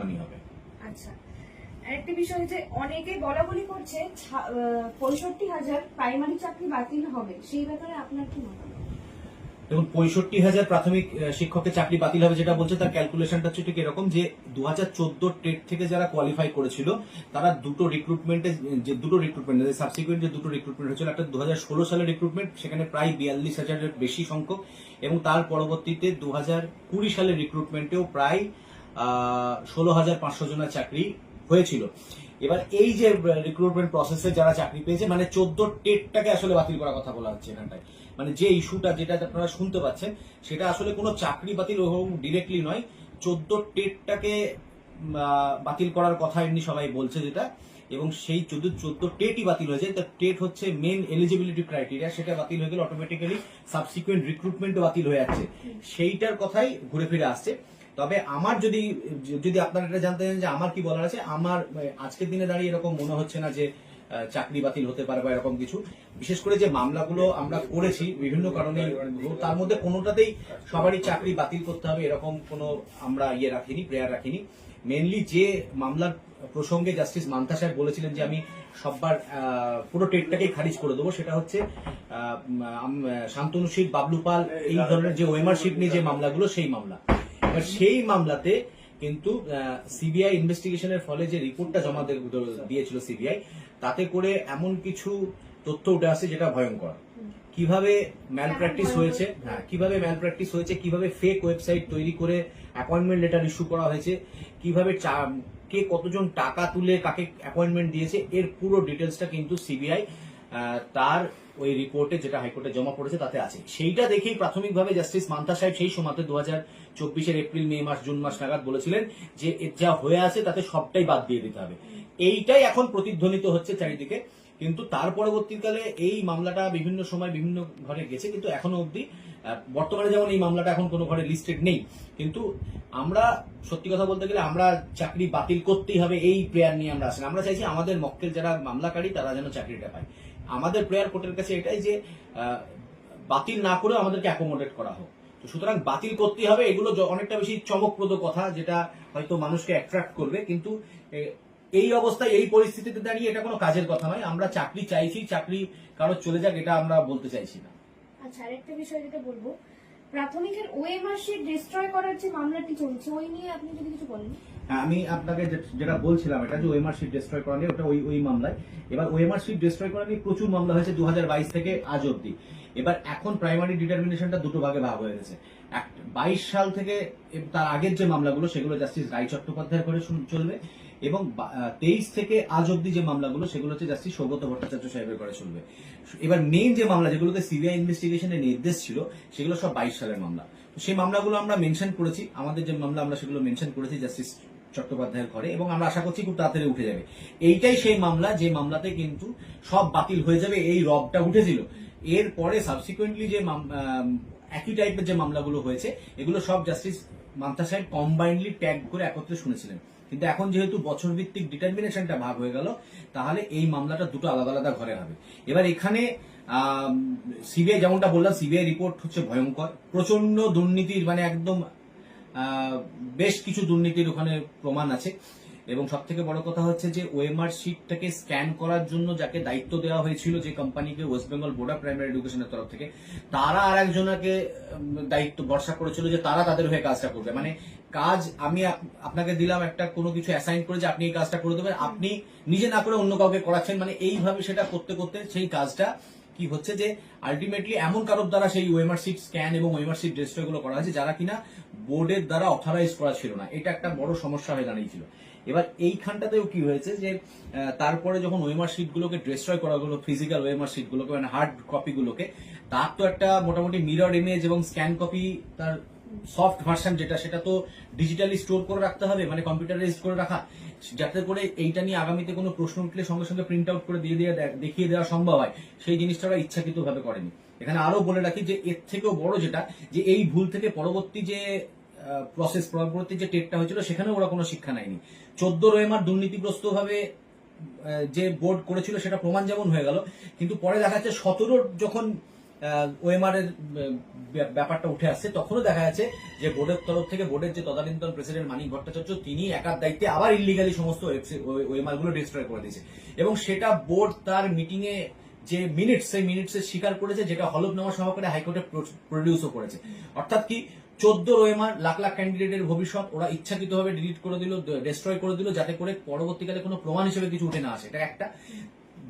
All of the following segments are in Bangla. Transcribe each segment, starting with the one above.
শুনানি হবে। আচ্ছা। আরেকটা বিষয় যে অনেকে বলা বলি করছে পঁয়ষট্টি হাজার প্রাইমারি চাকরি বাতিল হবে। সেই ব্যাপারে আপনার কি মতামত? দেখুন পঁয়ষট্টি হাজার প্রাথমিক শিক্ষকের চাকরি বাতিল হবে যেটা বলছে তার ক্যালকুলেশনটা হচ্ছে ঠিক এরকম যে দু হাজার চোদ্দ টেট থেকে যারা কোয়ালিফাই করেছিল তারা দুটো রিক্রুটমেন্টে যে দুটো রিক্রুটমেন্ট সাবসিকুয়েন্ট যে দুটো রিক্রুটমেন্ট হয়েছিল একটা দু হাজার ষোলো সালের রিক্রুটমেন্ট সেখানে প্রায় বিয়াল্লিশ হাজারের বেশি সংখ্যক এবং তার পরবর্তীতে দু হাজার কুড়ি সালের রিক্রুটমেন্টেও প্রায় ষোলো হাজার পাঁচশো জনের চাকরি হয়েছিল। এবার এই যে রিক্রুটমেন্ট প্রসেসে যারা চাকরি পেয়েছে মানে চোদ্দ টেটটাকে আসলে বাতিল করার কথা বলা হচ্ছে এখানটায়। মানে যে ইস্যুটা, যেটা আপনারা শুনতে পাচ্ছেন, সেটা আসলে কোনো চাকরি বাতিল ডিরেক্টলি নয়, চোদ্দ টেটটাকে বাতিল করার কথা এমনি সবাই বলছে যেটা, এবং সেই চোদ্দ চোদ্দ টেটই বাতিল হয়েছে তার টেট হচ্ছে মেন এলিজিবিলিটি ক্রাইটেরিয়া সেটা বাতিল হয়ে গেলে অটোমেটিক্যালি সাবসিকুয়েন্ট রিক্রুটমেন্টও বাতিল হয়ে যাচ্ছে। সেইটার কথাই ঘুরে ফিরে আসছে। তবে আমার যদি যদি আপনারা এটা জানতে চান যে আমার কি বলার আছে, আমার, আজকের দিনে দাঁড়িয়ে এরকম মনে হচ্ছে না যে চাকরি বাতিল হতে পারে বা এরকম কিছু। বিশেষ করে যে মামলাগুলো আমরা করেছি বিভিন্ন কারণে, তার মধ্যে কোনোটাতেই সবারই চাকরি বাতিল করতে হবে এরকম কোনো আমরা ইয়ে রাখিনি, প্রেয়ার রাখিনি। মেনলি যে মামলার প্রসঙ্গে জাস্টিস মান্তা সাহেব বলেছিলেন যে আমি সববার পুরো টেটটাকেই খারিজ করে দেবো, সেটা হচ্ছে শান্তনু শিখ, বাবলু পাল, এই ধরনের যে ওয়েমার শিট নিয়ে যে মামলাগুলো, সেই মামলা। সেই মামলাতে কিন্তু সিবিআই ইনভেস্টিগেশনের ফলে যে রিপোর্টটা জমা দিয়েছিল সিবিআই তাতে করে এমন কিছু তথ্য উঠে আসে যেটা ভয়ঙ্কর। কীভাবে ম্যাল প্র্যাকটিস হয়েছে হ্যাঁ কীভাবে ম্যাল প্র্যাকটিস হয়েছে, কীভাবে ফেক ওয়েবসাইট তৈরি করে অ্যাপয়েন্টমেন্ট লেটার ইস্যু করা হয়েছে, কীভাবে কে কতজন টাকা তুলে কাকে অ্যাপয়েন্টমেন্ট দিয়েছে, এর পুরো ডিটেলসটা কিন্তু সিবিআই তার ওই রিপোর্টে যেটা হাইকোর্টে জমা পড়েছে তাতে আছে। সেইটা দেখেই প্রাথমিকভাবে জাস্টিস মান্তা সাহেব সেই সময়তে দু হাজার চব্বিশের এপ্রিল, মে মাস, জুন মাস নাগাদ বলেছিলেন যে যা হয়ে আছে তাতে সবটাই বাদ দিয়ে দিতে হবে। এইটাই এখন প্রতিধ্বনিত হচ্ছে চারিদিকে। কিন্তু তার পরবর্তীকালে এই মামলাটা বিভিন্ন সময় বিভিন্ন ঘরে গেছে, কিন্তু এখনও অবধি বর্তমানে যেমন এই মামলাটা এখন কোনো ঘরে লিস্টেড নেই। কিন্তু আমরা, সত্যি কথা বলতে গেলে আমরা চাকরি বাতিল করতেই হবে, এই প্রেয়ার নিয়ে আমরা আসেন আমরা চাইছি আমাদের মক্কেল যারা মামলাকারী, তারা যেন চাকরিটা পায়। আমাদের প্রেয়ার কোর্টের কাছে এটাই যে বাতিল না করে আমাদেরকে অ্যাকোমোডেট করা হোক। তো সুতরাং বাতিল করতেই হবে, এগুলো অনেকটা বেশি চমকপ্রদ কথা যেটা হয়তো মানুষকে অ্যাট্রাক্ট করবে। কিন্তু এই অবস্থায়, এই পরিস্থিতিতে দাঁড়িয়ে এটা কোনো কাজের কথা নয়। আমরা চাকরি চাইছি, চাকরি কারও চলে যাক, এটা আমরা বলতে চাইছি না। আচ্ছা আরেকটা বিষয় যেটা বলব প্রাথমিকের ওএমআর শিট ডিস্ট্রয় করার যে মামলাটি চলছে ওই নিয়ে আপনি যদি কিছু বলেন। হ্যাঁ, আমি আপনাকে যেটা বলছিলাম এটা যে ওএমআর শিট ডিস্ট্রয় করা নিয়ে ওটা ওই ওই মামলায়। এবার ওএমআর শিট ডিস্ট্রয় করা নিয়ে প্রচুর মামলা হয়েছে দু হাজার বাইশ থেকে আজ অব্দি এবার এখন প্রাইমারি ডিটারমিনেশনটা দুটো ভাগে ভাগ হয়ে গেছে। বাইশ সাল থেকে তার আগের যে মামলাগুলো সেগুলো জাস্টিস রায় চট্টোপাধ্যায় করে চলবে। এবং তেইশ থেকে আজ অব্দি যে মামলাগুলো, সেগুলো হচ্ছে জাস্টিস সৌগত ভট্টাচার্য সাহেবের করে চলবে এবার মেইন যে মামলা যেগুলোতে সিবিআই ইনভেস্টিগেশনের নির্দেশ ছিল, সেগুলো সব বাইশ সালের মামলা। সেই মামলাগুলো আমরা মেনশন করেছি। আমাদের যে মামলা, আমরা সেগুলো মেনশন করেছি জাস্টিস চট্টোপাধ্যায়ের ঘরে, এবং আমরা আশা করছি খুব তাড়াতাড়ি উঠে যাবে। এইটাই সেই মামলা, যে মামলাতে কিন্তু সব বাতিল হয়ে যাবে, এই রবটা উঠেছিল। এরপরে সাবসিকুয়েন্টলি যে একই টাইপের যে মামলাগুলো হয়েছে, এগুলো সব জাস্টিস মান্তা সাহেব কম্বাইন্ডলি ট্যাগ করে একত্রে শুনেছিলেন। কিন্তু এখন যেহেতু বছর ভিত্তিক ডিটারমিনেশনটা ভাগ হয়ে গেল, তাহলে এই মামলাটা দুটো আলাদা আলাদা ঘরে হবে। এবার এখানে সিবিআই যেমনটা বললাম সিবিআই রিপোর্ট হচ্ছে ভয়ঙ্কর। প্রচণ্ড দুর্নীতির মানে একদম বেশ কিছু দুর্নীতির ওখানে প্রমাণ আছে। এবং সব থেকে বড় কথা হচ্ছে যে ওএমআর শিটটাকে স্ক্যান করার জন্য যাকে দায়িত্ব দেওয়া হয়েছিল যে কোম্পানিকে West Bengal board of primary এডুকেশনের তরফ থেকে, তারা আর একজনকে দায়িত্ব ভরসা করেছিল যে তারা তাদের হয়ে কাজটা করবে। মানে কাজ আমি আপনাকে দিলাম একটা কোনো কিছু অ্যাসাইন করে যে আপনি এই কাজটা করে দেবেন, আপনি নিজে না করে অন্য কাউকে করাচ্ছেন মানে এইভাবে সেটা করতে করতে সেই কাজটা কি হচ্ছে যে আলটিমেটলি এমন কারোর দ্বারা সেই ওয়েমার সিট স্ক্যান এবং ওয়েমার সিট রেজিস্টারগুলো করা হয়েছে যারা কিনা বোর্ডের দ্বারা অথরাইজ করা ছিল না। এটা একটা বড় সমস্যা হয়ে দাঁড়িয়েছিল। এবার এইখানটাতেও কি হয়েছে যে তারপরে যখন ওয়েমার শিটগুলোকে ডিস্ট্রয় করা হলো ফিজিক্যাল ওয়েমার শিটগুলোকে মানে হার্ড কপিগুলোকে তার তো একটা মোটামুটি মিরর ইমেজ এবং স্ক্যান কপি তার সফট ভার্সন যেটা, সেটা তো ডিজিটালি স্টোর করে রাখতে হবে মানে কম্পিউটারাইজ করে রাখা। যাতে করে এইটা নিয়ে আগামীতে কোনো প্রশ্ন উঠলে সঙ্গে সঙ্গে প্রিন্ট আউট করে দিয়ে দিয়ে, দেখিয়ে দেওয়া সম্ভব হয়। সেই জিনিসটা ওরা ইচ্ছাকৃতভাবে করেনি। এখানে আরও বলে রাখি যে, এর থেকেও বড় যেটা, যে এই ভুল থেকে পরবর্তী যে প্রসেস পরবর্তী যে টেটটা হয়েছিল, সেখানেও ওরা কোনো শিক্ষা নেয়নি। চোদ্দ রোয়েমার দুর্নীতিগ্রস্ত ভাবে যে বোর্ড করেছিল, সেটা প্রমাণ যেমন হয়ে গেল, কিন্তু পরে দেখা যাচ্ছে সতেরো যখন ওএমআর এর ব্যাপারটা উঠে আসছে, তখনও দেখা যাচ্ছে যে বোর্ডের তরফ থেকে বোর্ডের যে তদানীন্তন প্রেসিডেন্ট মানিক ভট্টাচার্য, তিনি একার দায়িত্বে আবার ইলিগালি সমস্ত ওএমআরগুলো ডিস্ট্রয় করে দিয়েছে। এবং সেটা বোর্ড তার মিটিং এ যে মিনিটস সেই মিনিটস স্বীকার করেছে, যেটা হলফনামা সহকারে হাইকোর্টে প্রডিউসও করেছে। অর্থাৎ কি চোদ্দ রোয়েমার লাখ লাখ ক্যান্ডিডেটের ভবিষ্যৎ ওরা ইচ্ছাকৃতভাবে ডিলিট করে দিল ডিস্ট্রয় করে দিল, যাতে করে পরবর্তীকালে কোনো প্রমাণ হিসেবে কিছু উঠে না আসে। এটা একটা।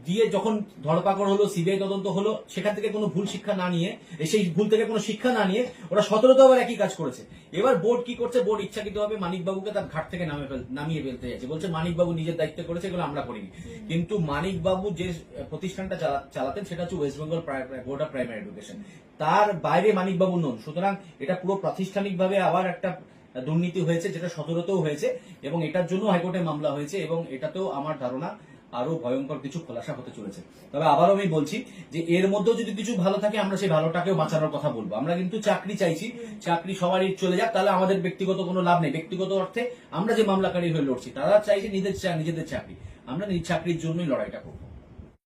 দিয়ে যখন ধরপাকড় হলো সিবিআই তদন্ত হলো সেখান থেকে কোনো ভুল শিক্ষা না নিয়ে সেই ভুল থেকে কোনো শিক্ষা না নিয়ে ওরা সতেরোতে আবার একই কাজ করেছে। এবার বোর্ড কি করছে? বোর্ড ইচ্ছাকৃতভাবে মানিকবাবুকে তার ঘাট থেকে নামে নামিয়ে ফেলতে যাচ্ছে। বলছে মানিকবাবু নিজের দায়িত্ব করেছে এগুলো আমরা করিনি। কিন্তু মানিকবাবু যে প্রতিষ্ঠানটা চালা- চালাতেন সেটা হচ্ছে West Bengal board of primary education তার বাইরে মানিকবাবু নন। সুতরাং এটা পুরো প্রাতিষ্ঠানিকভাবে আবার একটা দুর্নীতি হয়েছে যেটা সতেরোতেও হয়েছে এবং এটার জন্য হাইকোর্টে মামলা হয়েছে এবং এটাতেও আমার ধারণা আরও ভয়ঙ্কর কিছু খোলাসা হতে চলেছে। তবে আবারও আমি বলছি যে এর মধ্যেও যদি কিছু ভালো থাকে, আমরা সেই ভালোটাকেও বাঁচানোর কথা বলব। আমরা কিন্তু চাকরি চাইছি, চাকরি সবারই চলে যাক, তাহলে আমাদের ব্যক্তিগত কোনো লাভ নেই। ব্যক্তিগত অর্থে আমরা যে মামলাকারী হয়ে লড়ছি, তারা চাইছে নিজেদের নিজেদের চাকরি। আমরা নিজ চাকরির জন্যই লড়াইটা করব।